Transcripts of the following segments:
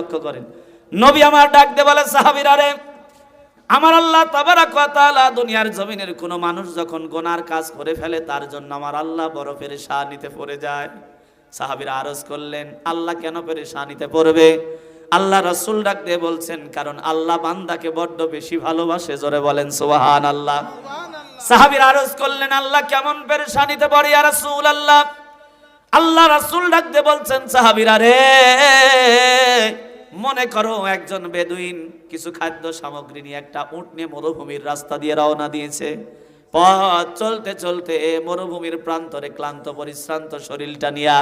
লক্ষ্য করেন। নবী আমার ডাক দে বলে সাহাবিরা রে আমার আল্লাহ তাবারাক ওয়া তাআলা দুনিয়ার জমিনের কোনো মানুষ যখন গোনার কাজ করে ফেলে তার জন্য আমার আল্লাহ বড় পেরেশানিতে পড়ে যায়। সাহাবীরা আরজ করলেন আল্লাহ কেন পেরেশানিতে পড়বে? আল্লাহ রাসূল ডাক দিয়ে বলছেন কারণ আল্লাহ বান্দাকে বড্ড বেশি ভালোবাসে জোরে বলেন সুবহান আল্লাহ সাহাবীরা আরজ করলেন আল্লাহ কেমন পেরেশানিতে পড়ে ইয়া রাসূল আল্লাহ আল্লাহ রাসূল ডাক দিয়ে বলছেন সাহাবীরা রে মনে করো একজন বেদুইন কিছু খাদ্য সামগ্রী নিয়ে একটা উট নিয়ে মরুভূমির রাস্তা দিয়ে রওনা দিয়েছে। পথ চলতে চলতে মরুভূমির প্রান্তরে ক্লান্ত, পরিশ্রান্ত শরীরটা নিয়া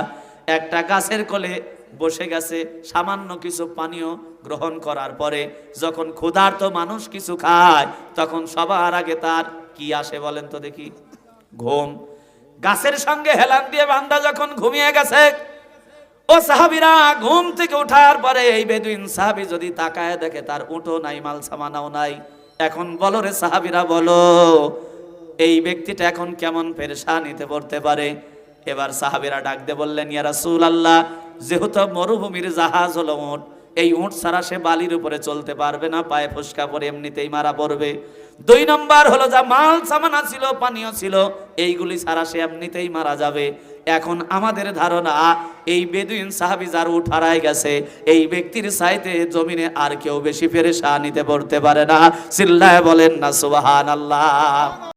একটা গাছের কোলে বসে গেছে। সামান্য কিছু পানীয় গ্রহণ করার পরে যখন ক্ষুধার্ত মানুষ কিছু খায়, তখন সবার আগে তার কি আসে বলেন তো দেখি? ঘুম। গাছের সঙ্গে হেলান দিয়ে বান্দা যখন ঘুমিয়ে গেছে ও সাহাবিরা, ঘুম থেকে ওঠার পরে এই বেদুইন সাহাবি যদি তাকায় দেখে, তার উঠো নাই মাল সামানাও নাই। এখন বলো রে সাহাবিরা, বলো, এই ব্যক্তিটা এখন কেমন পেরেশানিতে পড়তে পারে? এবার সাহাবিরা ডাক দিয়ে বললেন, ইয়া রাসূল আল্লাহ যেহেতু মরুভূমির জাহাজ হলো উট, এই উট ছাড়া সে বালির উপরে চলতে পারবে না, পায়ে ফুসকা পরে এমনিতেই মারা পড়বে। দুই নম্বর হলো যা মাল সামানা ছিল, পানীয় ছিল, এইগুলি ছাড়া সে এমনিতেই মারা যাবে। এখন আমাদের ধারণা, এই বেদুইন সাহাবি যার উঠ হারায় গেছে, এই ব্যক্তির সাইতে জমিনে আর কেউ বেশি ফেরে ফেরেশানিতে পড়তে পারে না। চিল্লায় বলেন না, সুবহানাল্লাহ।